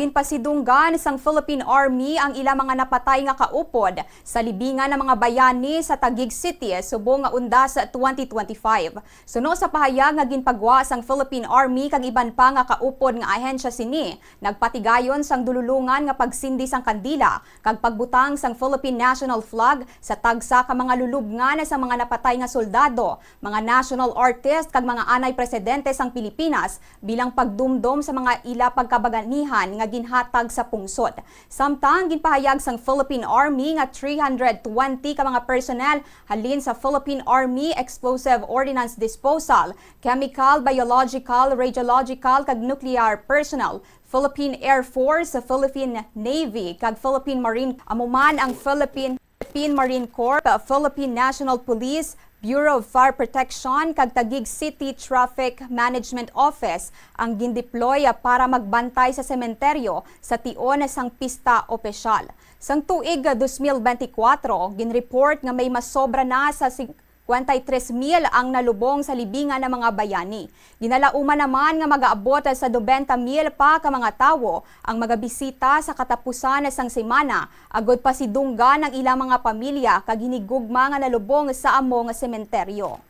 ginpasidunggan sang Philippine Army ang ilang mga napatay nga kaupod sa libingan ng mga bayani sa Taguig City subong nga undas 2025. Suno sa pahayag nga ginpagwa sang Philippine Army kag iban pa nga kaupod nga ahensya sini, nagpatigayon sang dululungan nga pagsindi sang kandila kag pagbutang sang Philippine National Flag sa tagsa ka mga lulubngan sa mga napatay nga soldado, mga national artist kag mga anay presidente sang Pilipinas bilang pagdumdom sa mga ila pagkabaganihan nga ginhatag sa pungsod. Samtang ginpahayag sang Philippine Army nga 320 ka mga personnel halin sa Philippine Army Explosive Ordnance Disposal, Chemical, Biological, Radiological kag Nuclear Personnel Philippine Air Force, Philippine Navy, kag Philippine Marine, amuman ang Philippine Philippine Marine Corps, Philippine National Police, Bureau of Fire Protection kag Taguig City Traffic Management Office ang gindeploy para magbantay sa sementeryo sa tion sang pista opisyal. Sang tuig 2024, ginreport nga may masobra na sa 53,000 ang nalubong sa libingan ng mga bayani. Ginalauman naman nga mag-aabot sa 20,000 pa ka mga tawo ang magabisita sa katapusan sang semana agod pa sidungga ng ilang mga pamilya kag hinigugma nga nalubong sa among sementeryo.